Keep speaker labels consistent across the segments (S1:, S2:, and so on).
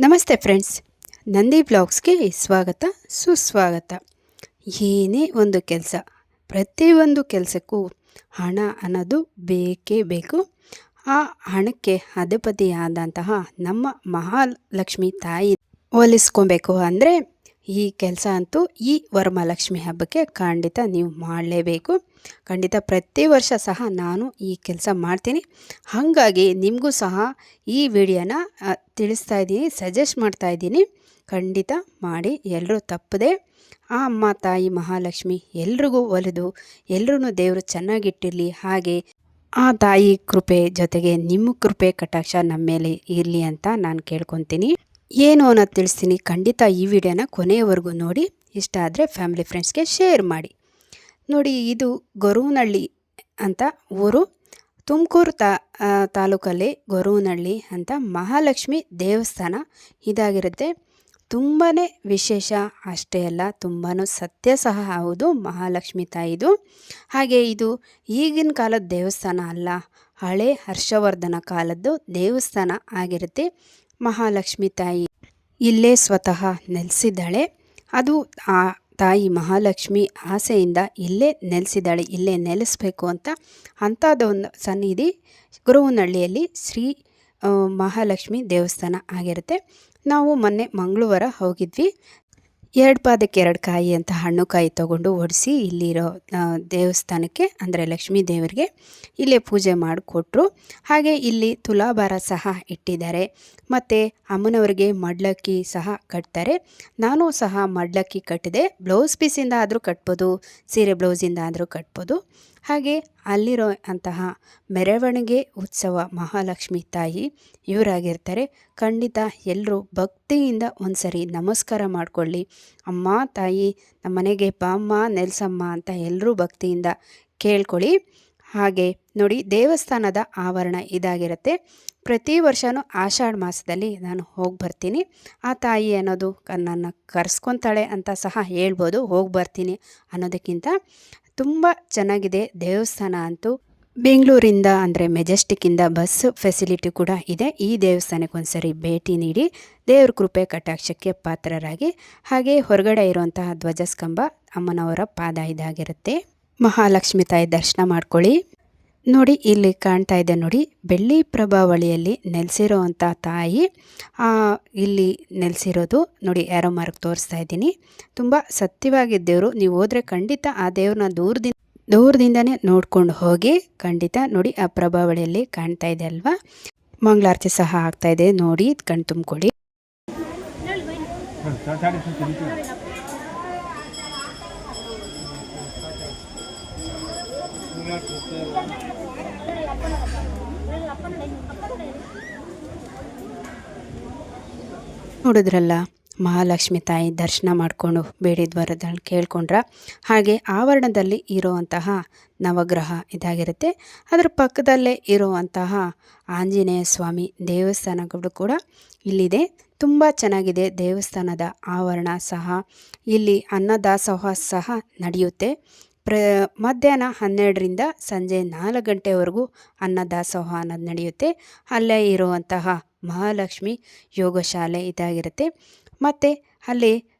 S1: ನಮಸ್ತೆ ಫ್ರೆಂಡ್ಸ್. ನಂದಿ ಬ್ಲಾಗ್ಸ್ಗೆ ಸ್ವಾಗತ, ಸುಸ್ವಾಗತ. ಏನೇ ಒಂದು ಕೆಲಸ ಪ್ರತಿಯೊಂದು ಕೆಲಸಕ್ಕೂ ಹಣ ಅನ್ನೋದು ಬೇಕೇ ಬೇಕು. ಆ ಹಣಕ್ಕೆ ಅಧಿಪತಿಯಾದಂತಹ ನಮ್ಮ ಮಹಾಲಕ್ಷ್ಮಿ ತಾಯಿ ಹೋಲಿಸ್ಕೊಬೇಕು ಅಂದರೆ ಈ ಕೆಲಸ ಅಂತೂ ಈ ವರಮಹಾಲಕ್ಷ್ಮಿ ಹಬ್ಬಕ್ಕೆ ಖಂಡಿತ ನೀವು ಮಾಡಲೇಬೇಕು. ಖಂಡಿತ ಪ್ರತಿ ವರ್ಷ ಸಹ ನಾನು ಈ ಕೆಲಸ ಮಾಡ್ತೀನಿ. ಹಾಗಾಗಿ ನಿಮಗೂ ಸಹ ಈ ವಿಡಿಯೋನ ತಿಳಿಸ್ತಾ ಇದ್ದೀನಿ, ಸಜೆಸ್ಟ್ ಮಾಡ್ತಾ ಇದ್ದೀನಿ. ಖಂಡಿತ ಮಾಡಿ ಎಲ್ಲರೂ ತಪ್ಪದೆ ಆ ಅಮ್ಮ, ತಾಯಿ, ಮಹಾಲಕ್ಷ್ಮಿ ಎಲ್ರಿಗೂ ಒಲಿದು ಎಲ್ಲರೂ ದೇವರು ಚೆನ್ನಾಗಿಟ್ಟಿರಲಿ, ಹಾಗೆ ಆ ತಾಯಿ ಕೃಪೆ ಜೊತೆಗೆ ನಿಮ್ಮ ಕೃಪೆ ಕಟಾಕ್ಷ ನಮ್ಮ ಮೇಲೆ ಇರಲಿ ಅಂತ ನಾನು ಕೇಳ್ಕೊತೀನಿ. ಏನು ಅನ್ನೋದು ತಿಳಿಸ್ತೀನಿ. ಖಂಡಿತ ಈ ವಿಡಿಯೋನ ಕೊನೆಯವರೆಗೂ ನೋಡಿ. ಇಷ್ಟ ಆದರೆ ಫ್ಯಾಮಿಲಿ ಫ್ರೆಂಡ್ಸ್ಗೆ ಶೇರ್ ಮಾಡಿ. ನೋಡಿ, ಇದು ಗೊರವನಹಳ್ಳಿ ಅಂತ ಊರು. ತುಮಕೂರು ತಾ ತಾಲೂಕಲ್ಲಿ ಗೊರವನಹಳ್ಳಿ ಅಂತ ಮಹಾಲಕ್ಷ್ಮಿ ದೇವಸ್ಥಾನ ಇದಾಗಿರುತ್ತೆ. ತುಂಬಾ ವಿಶೇಷ ಅಷ್ಟೇ ಅಲ್ಲ ತುಂಬಾ ಸತ್ಯ ಸಹ ಹೌದು ಮಹಾಲಕ್ಷ್ಮಿ ತಾಯಿದು. ಹಾಗೆ ಇದು ಈಗಿನ ಕಾಲದ ದೇವಸ್ಥಾನ ಅಲ್ಲ. ಹಳೆ ಹರ್ಷವರ್ಧನ ಕಾಲದ್ದು ದೇವಸ್ಥಾನ ಆಗಿರುತ್ತೆ ಮಹಾಲಕ್ಷ್ಮಿ ತಾಯಿ. ಇಲ್ಲೇ ಸ್ವತಃ ನೆಲೆಸಿದ್ದಾಳೆ. ಅದು ಆ ತಾಯಿ ಮಹಾಲಕ್ಷ್ಮಿ ಆಸೆಯಿಂದ ಇಲ್ಲೇ ನೆಲೆಸಿದ್ದಾಳೆ. ಇಲ್ಲೇ ನೆಲೆಸಬೇಕು ಅಂತ ಅಂಥದ್ದೊಂದು ಸನ್ನಿಧಿ ಗುರುವನಹಳ್ಳಿಯಲ್ಲಿ ಶ್ರೀ ಮಹಾಲಕ್ಷ್ಮಿ ದೇವಸ್ಥಾನ ಆಗಿರುತ್ತೆ. ನಾವು ಮೊನ್ನೆ ಮಂಗಳವಾರ ಹೋಗಿದ್ವಿ. ಎರಡು ಪಾದಕ್ಕೆ ಎರಡು ಕಾಯಿ ಅಂತ ಹಣ್ಣು ಕಾಯಿ ತೊಗೊಂಡು ಒಡಿಸಿ ಇಲ್ಲಿರೋ ದೇವಸ್ಥಾನಕ್ಕೆ, ಅಂದರೆ ಲಕ್ಷ್ಮೀ ದೇವರಿಗೆ ಇಲ್ಲೇ ಪೂಜೆ ಮಾಡಿಕೊಟ್ರು. ಹಾಗೆ ಇಲ್ಲಿ ತುಲಾಭಾರ ಸಹ ಇಟ್ಟಿದ್ದಾರೆ. ಮತ್ತು ಅಮ್ಮನವರಿಗೆ ಮಡ್ಲಕ್ಕಿ ಸಹ ಕಟ್ತಾರೆ. ನಾನು ಸಹ ಮಡ್ಲಕ್ಕಿ ಕಟ್ಟಿದೆ. ಬ್ಲೌಸ್ ಪೀಸಿಂದ ಆದರೂ ಕಟ್ಬೋದು, ಸೀರೆ ಬ್ಲೌಸಿಂದ ಆದರೂ ಕಟ್ಬೋದು. ಹಾಗೆ ಅಲ್ಲಿರೋ ಅಂತಹ ಮೆರವಣಿಗೆ ಉತ್ಸವ ಮಹಾಲಕ್ಷ್ಮಿ ತಾಯಿ ಇವರಾಗಿರ್ತಾರೆ. ಖಂಡಿತ ಎಲ್ಲರೂ ಭಕ್ತಿಯಿಂದ ಒಂದ್ಸರಿ ನಮಸ್ಕಾರ ಮಾಡಿಕೊಳ್ಳಿ. ಅಮ್ಮ, ತಾಯಿ, ನಮ್ಮ ಮನೆಗೆ ಬಾಮ್ಮ ನೆಲ್ಸಮ್ಮ ಅಂತ ಎಲ್ಲರೂ ಭಕ್ತಿಯಿಂದ ಕೇಳ್ಕೊಳ್ಳಿ. ಹಾಗೆ ನೋಡಿ ದೇವಸ್ಥಾನದ ಆವರಣ ಇದಾಗಿರುತ್ತೆ. ಪ್ರತಿ ವರ್ಷವೂ ಆಷಾಢ ಮಾಸದಲ್ಲಿ ನಾನು ಹೋಗಿ ಬರ್ತೀನಿ. ಆ ತಾಯಿ ಅನ್ನೋದು ನನ್ನನ್ನು ಕರೆಸ್ಕೊತಾಳೆ ಅಂತ ಸಹ ಹೇಳ್ಬೋದು ಹೋಗಿ ಬರ್ತೀನಿ ಅನ್ನೋದಕ್ಕಿಂತ. ತುಂಬ ಚೆನ್ನಾಗಿದೆ ದೇವಸ್ಥಾನ ಅಂತೂ. ಬೆಂಗಳೂರಿಂದ ಅಂದರೆ ಮೆಜೆಸ್ಟಿಕ್ಕಿಂದ ಬಸ್ ಫೆಸಿಲಿಟಿ ಕೂಡ ಇದೆ. ಈ ದೇವಸ್ಥಾನಕ್ಕೆ ಒಂದ್ಸರಿ ಭೇಟಿ ನೀಡಿ ದೇವ್ರ ಕೃಪೆ ಕಟಾಕ್ಷಕ್ಕೆ ಪಾತ್ರರಾಗಿ. ಹಾಗೆ ಹೊರಗಡೆ ಇರುವಂತಹ ಧ್ವಜಸ್ತಂಭ ಅಮ್ಮನವರ ಪಾದ ಇದಾಗಿರುತ್ತೆ ಮಹಾಲಕ್ಷ್ಮಿ ತಾಯಿ ದರ್ಶನ ಮಾಡ್ಕೊಳ್ಳಿ. ನೋಡಿ ಇಲ್ಲಿ ಕಾಣ್ತಾ ಇದೆ ನೋಡಿ ಬೆಳ್ಳಿ ಪ್ರಭಾವಳಿಯಲ್ಲಿ ನೆಲೆಸಿರೋವಂಥ ತಾಯಿ. ಆ, ಇಲ್ಲಿ ನೆಲೆಸಿರೋದು ನೋಡಿ ಯಾರೋ ಮಾರ್ಕ್ ತೋರಿಸ್ತಾ ಇದ್ದೀನಿ. ತುಂಬ ಸತ್ಯವಾಗಿದ್ದೇವರು ನೀವು ಹೋದರೆ ಖಂಡಿತ ಆ ದೇವ್ರನ್ನ ದೂರದಿಂದ ದೂರದಿಂದನೇ ನೋಡ್ಕೊಂಡು ಹೋಗಿ ಖಂಡಿತ ನೋಡಿ ಆ ಪ್ರಭಾವಳಿಯಲ್ಲಿ ಕಾಣ್ತಾ ಇದೆ ಅಲ್ವಾ? ಮಂಗಳಾರತಿ ಸಹ ಆಗ್ತಾ ಇದೆ ನೋಡಿ ಕಣ್ ನೋಡಿದ್ರಲ್ಲ, ಮಹಾಲಕ್ಷ್ಮಿ ತಾಯಿ ದರ್ಶನ ಮಾಡಿಕೊಂಡು ಬೇಡಿದ ವರದಲ್ಲಿ ಕೇಳ್ಕೊಂಡ್ರ? ಹಾಗೆ ಆವರಣದಲ್ಲಿ ಇರುವಂತಹ ನವಗ್ರಹ ಇದಾಗಿರುತ್ತೆ. ಅದರ ಪಕ್ಕದಲ್ಲೇ ಇರುವಂತಹ ಆಂಜನೇಯ ಸ್ವಾಮಿ ದೇವಸ್ಥಾನಗಳು ಕೂಡ ಇಲ್ಲಿದೆ. ತುಂಬ ಚೆನ್ನಾಗಿದೆ ದೇವಸ್ಥಾನದ ಆವರಣ ಸಹ. ಇಲ್ಲಿ ಅನ್ನದಾಸೋಹ ಸಹ ನಡೆಯುತ್ತೆ. ಪ್ರ, ಮಧ್ಯಾಹ್ನ ಹನ್ನೆರಡರಿಂದ ಸಂಜೆ ನಾಲ್ಕು ಗಂಟೆವರೆಗೂ ಅನ್ನದಾಸೋಹ ಅನ್ನೋದು ನಡೆಯುತ್ತೆ. ಅಲ್ಲೇ ಇರುವಂತಹ ಮಹಾಲಕ್ಷ್ಮಿ ಯೋಗಶಾಲೆ ಇದಾಗಿರುತ್ತೆ. ಮತ್ತು ಅಲ್ಲಿ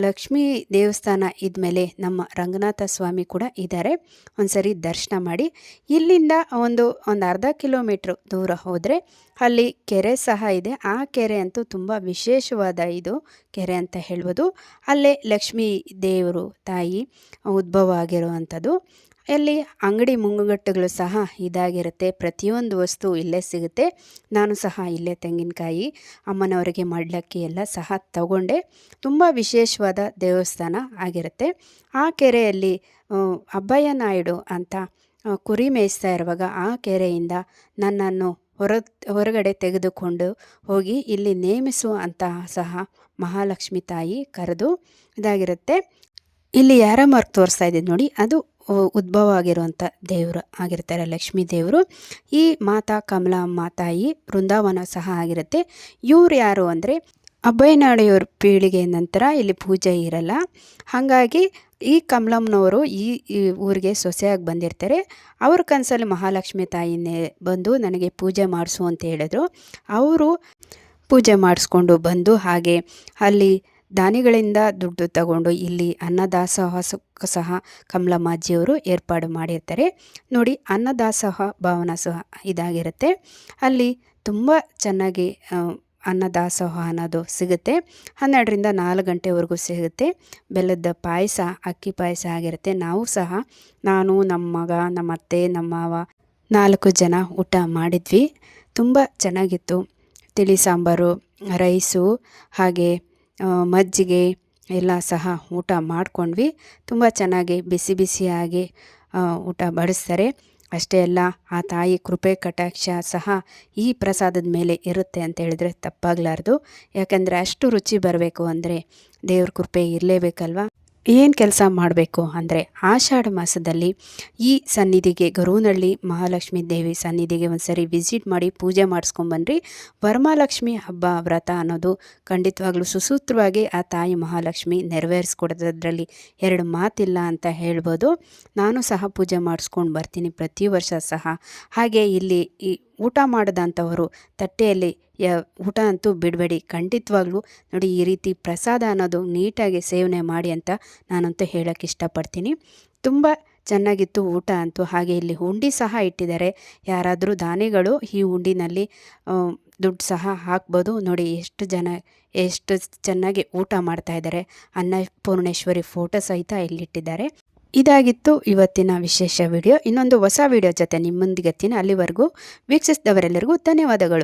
S1: ಲಕ್ಷ್ಮೀ ದೇವಸ್ಥಾನ ಇದ್ಮೇಲೆ ನಮ್ಮ ರಂಗನಾಥ ಸ್ವಾಮಿ ಕೂಡ ಇದ್ದಾರೆ. ಒಂದ್ಸರಿ ದರ್ಶನ ಮಾಡಿ. ಇಲ್ಲಿಂದ ಒಂದು ಒಂದು ಅರ್ಧ ಕಿಲೋಮೀಟ್ರ್ ದೂರ ಹೋದರೆ ಅಲ್ಲಿ ಕೆರೆ ಸಹ ಇದೆ. ಆ ಕೆರೆ ಅಂತೂ ತುಂಬ ವಿಶೇಷವಾದ ಇದು. ಕೆರೆ ಅಂತ ಹೇಳ್ಬೋದು. ಅಲ್ಲೇ ಲಕ್ಷ್ಮೀ ದೇವರು ತಾಯಿ ಉದ್ಭವ ಆಗಿರುವಂಥದ್ದು. ಅಲ್ಲಿ ಅಂಗಡಿ ಮುಂಗುಗಟ್ಟುಗಳು ಸಹ ಇದಾಗಿರುತ್ತೆ. ಪ್ರತಿಯೊಂದು ವಸ್ತು ಇಲ್ಲೇ ಸಿಗುತ್ತೆ. ನಾನು ಸಹ ಇಲ್ಲೇ ತೆಂಗಿನಕಾಯಿ ಅಮ್ಮನವರಿಗೆ ಮಡ್ಲಕ್ಕಿ ಎಲ್ಲ ಸಹ ತಗೊಂಡೆ. ತುಂಬ ವಿಶೇಷವಾದ ದೇವಸ್ಥಾನ ಆಗಿರುತ್ತೆ. ಆ ಕೆರೆಯಲ್ಲಿ ಅಬ್ಬಯ್ಯ ನಾಯ್ಡು ಅಂತ ಕುರಿ ಮೇಯಿಸ್ತಾ ಇರುವಾಗ ಆ ಕೆರೆಯಿಂದ ನನ್ನನ್ನು ಹೊರ ಹೊರಗಡೆ ತೆಗೆದುಕೊಂಡು ಹೋಗಿ ಇಲ್ಲಿ ನೇಮಿಸು ಅಂತ ಸಹ ಮಹಾಲಕ್ಷ್ಮಿ ತಾಯಿ ಕರೆದು ಇದಾಗಿರುತ್ತೆ. ಇಲ್ಲಿ ಯಾರ ಮಾರ್ಕ್ ತೋರಿಸ್ತಾ ಇದ್ದೀನಿ ನೋಡಿ. ಅದು ಉದ್ಭವ ಆಗಿರುವಂಥ ದೇವರು ಆಗಿರ್ತಾರೆ, ಲಕ್ಷ್ಮೀ ದೇವರು. ಈ ಮಾತಾ ಕಮಲಾ ಮಾತಾಯಿ ಬೃಂದಾವನ ಸಹ ಆಗಿರುತ್ತೆ. ಇವ್ರು ಯಾರು ಅಂದರೆ ಅಭಯನಾಡಿಯವ್ರ ಪೀಳಿಗೆ ನಂತರ ಇಲ್ಲಿ ಪೂಜೆ ಇರಲ್ಲ. ಹಾಗಾಗಿ ಈ ಕಮಲಮ್ಮನವರು ಈ ಈ ಊರಿಗೆ ಸೊಸೆಯಾಗಿ ಬಂದಿರ್ತಾರೆ. ಅವ್ರ ಕನಸಲ್ಲಿ ಮಹಾಲಕ್ಷ್ಮಿ ತಾಯಿನೇ ಬಂದು ನನಗೆ ಪೂಜೆ ಮಾಡಿಸು ಅಂತ ಹೇಳಿದ್ರು. ಅವರು ಪೂಜೆ ಮಾಡಿಸ್ಕೊಂಡು ಬಂದು ಹಾಗೆ ಅಲ್ಲಿ ದಾನಿಗಳಿಂದ ದುಡ್ಡು ತಗೊಂಡು ಇಲ್ಲಿ ಅನ್ನದಾಸೋಹ ಸಹ ಕಮಲಮ್ಮಾಜಿಯವರು ಏರ್ಪಾಡು ಮಾಡಿರ್ತಾರೆ. ನೋಡಿ, ಅನ್ನದಾಸೋಹ ಭಾವನ ಸಹ ಇದಾಗಿರುತ್ತೆ. ಅಲ್ಲಿ ತುಂಬ ಚೆನ್ನಾಗಿ ಅನ್ನದಾಸೋಹ ಅನ್ನೋದು ಸಿಗುತ್ತೆ. ಹನ್ನೆರಡರಿಂದ ನಾಲ್ಕು ಗಂಟೆವರೆಗೂ ಸಿಗುತ್ತೆ. ಬೆಲ್ಲದ ಪಾಯಸ, ಅಕ್ಕಿ ಪಾಯಸ ಆಗಿರುತ್ತೆ. ನಾವು ಸಹ, ನಾನು, ನಮ್ಮ ಮಗ, ನಮ್ಮ ಅತ್ತೆ, ನಮ್ಮ ಮಾವ, ನಾಲ್ಕು ಜನ ಊಟ ಮಾಡಿದ್ವಿ. ತುಂಬ ಚೆನ್ನಾಗಿತ್ತು. ತಿಳಿ ಸಾಂಬಾರು, ರೈಸು, ಹಾಗೆ ಮಜ್ಜಿಗೆ ಎಲ್ಲ ಸಹ ಊಟ ಮಾಡಿಕೊಂಡ್ವಿ. ತುಂಬ ಚೆನ್ನಾಗಿ ಬಿಸಿ ಬಿಸಿಯಾಗಿ ಊಟ ಬಡಿಸ್ತಾರೆ. ಅಷ್ಟೇ ಅಲ್ಲ, ಆ ತಾಯಿ ಕೃಪೆ ಕಟಾಕ್ಷ ಸಹ ಈ ಪ್ರಸಾದದ ಮೇಲೆ ಇರುತ್ತೆ ಅಂತ ಹೇಳಿದ್ರೆ ತಪ್ಪಾಗಲಾರ್ದು. ಯಾಕಂದರೆ ಅಷ್ಟು ರುಚಿ ಬರಬೇಕು ಅಂದರೆ ದೇವ್ರ ಕೃಪೆ ಇರಲೇಬೇಕಲ್ವ? ಏನು ಕೆಲಸ ಮಾಡಬೇಕು ಅಂದರೆ ಆಷಾಢ ಮಾಸದಲ್ಲಿ ಈ ಸನ್ನಿಧಿಗೆ ಗರುನಳ್ಳಿ ಮಹಾಲಕ್ಷ್ಮಿ ದೇವಿ ಸನ್ನಿಧಿಗೆ ಒಂದು ಸರಿ ವಿಸಿಟ್ ಮಾಡಿ ಪೂಜೆ ಮಾಡಿಸ್ಕೊಂಬನ್ರಿ ವರಮಹಾಲಕ್ಷ್ಮಿ ಹಬ್ಬ ವ್ರತ ಅನ್ನೋದು ಖಂಡಿತವಾಗ್ಲೂ ಸುಸೂತ್ರವಾಗಿ ಆ ತಾಯಿ ಮಹಾಲಕ್ಷ್ಮಿ ನೆರವೇರಿಸ್ಕೊಡೋದ್ರಲ್ಲಿ ಎರಡು ಮಾತಿಲ್ಲ ಅಂತ ಹೇಳ್ಬೋದು. ನಾನು ಸಹ ಪೂಜೆ ಮಾಡಿಸ್ಕೊಂಡು ಬರ್ತೀನಿ ಪ್ರತಿ ವರ್ಷ ಸಹ. ಹಾಗೆ ಇಲ್ಲಿ ಈ ಊಟ ಮಾಡಿದಂಥವರು ತಟ್ಟೆಯಲ್ಲಿ ಯ ಊಟ ಅಂತೂ ಬಿಡಬೇಡಿ. ಖಂಡಿತವಾಗ್ಲೂ ನೋಡಿ ಈ ರೀತಿ ಪ್ರಸಾದ ಅನ್ನೋದು ನೀಟಾಗಿ ಸೇವನೆ ಮಾಡಿ ಅಂತ ನಾನಂತೂ ಹೇಳೋಕ್ಕೆ ಇಷ್ಟಪಡ್ತೀನಿ. ತುಂಬ ಚೆನ್ನಾಗಿತ್ತು ಊಟ ಅಂತೂ ಹಾಗೆ ಇಲ್ಲಿ ಹುಂಡಿ ಸಹ ಇಟ್ಟಿದ್ದಾರೆ. ಯಾರಾದರೂ ದಾನಿಗಳು ಈ ಹುಂಡಿನಲ್ಲಿ ದುಡ್ಡು ಸಹ ಹಾಕ್ಬೋದು. ನೋಡಿ ಎಷ್ಟು ಜನ, ಎಷ್ಟು ಚೆನ್ನಾಗಿ ಊಟ ಮಾಡ್ತಾ ಇದ್ದಾರೆ. ಅನ್ನಪೂರ್ಣೇಶ್ವರಿ ಫೋಟೋ ಸಹಿತ ಇಲ್ಲಿಟ್ಟಿದ್ದಾರೆ. ಇದಾಗಿತ್ತು ಇವತ್ತಿನ ವಿಶೇಷ ವಿಡಿಯೋ. ಇನ್ನೊಂದು ಹೊಸ ವಿಡಿಯೋ ಜೊತೆ ನಿಮ್ಮೊಂದಿಗೆ ಅಲ್ಲಿವರೆಗೂ ವೀಕ್ಷಿಸಿದವರೆಲ್ಲರಿಗೂ ಧನ್ಯವಾದಗಳು.